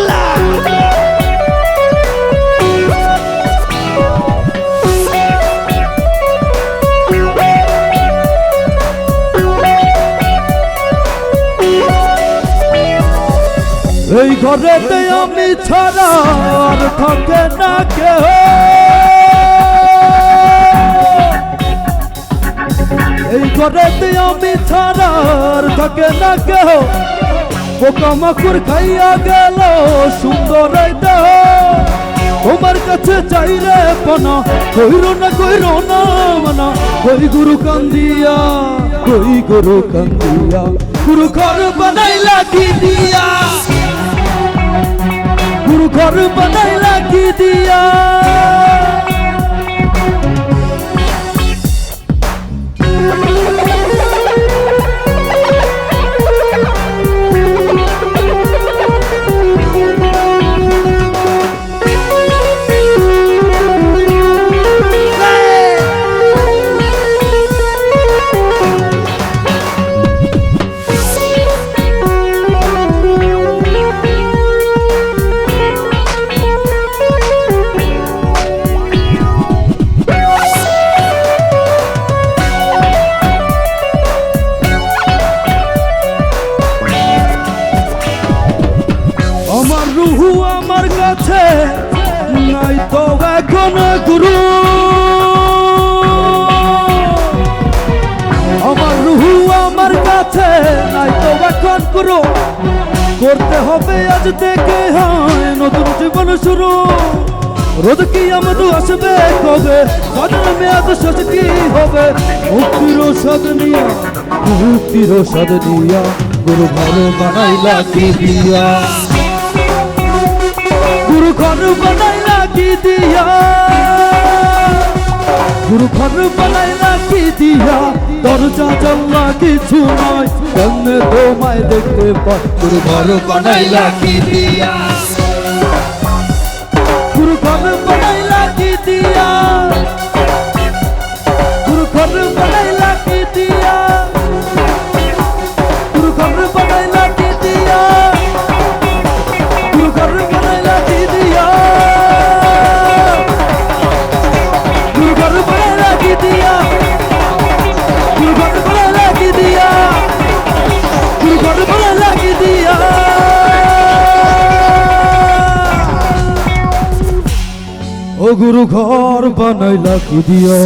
পাগলা এই ঘরেতে আমি ছাড়া আর থাকে না কেহ। এই ঘরেতে আমি ছাড়া থাকে না কেহ। পোকামাকুর খাইয়া গেল, সুন্দর তোমার কাছে চাইলে পানা, কইর না কইর না মানা। কই গুরু কান্দিয়া, কই গুরু কান্দিয়া। গুরু ঘর বানাইলা কি দিয়া? গুরু ঘর বানাইলা আমার রুহু আমার কাছে, নাই তো এখন গুরু। আমার রুহু আমার কাছে, নাই তো এখন গুরু। করতে হবে আজ থেকে, হয়, নতুন জীবন শুরু। রোদ কি আমাদের আসবে, কবে? সাধন মেয়াদ শেষ কি হবে? মুক্তির সাদ নিয়া, মুক্তির সাদ নিয়া, গুরু ভালো বানাইলা কি দিয়া? ঘর বনাই রাখি দিয়া। গুরু ঘর বনাই রাখি দিয়া। দরজা, জানলা কিছু নয়, কেমনে তোমায় দেখতে পাই? গুরু ঘর বনাই রাখি দিয়া। ও গুরু ঘর বানাইলা কি দিয়া?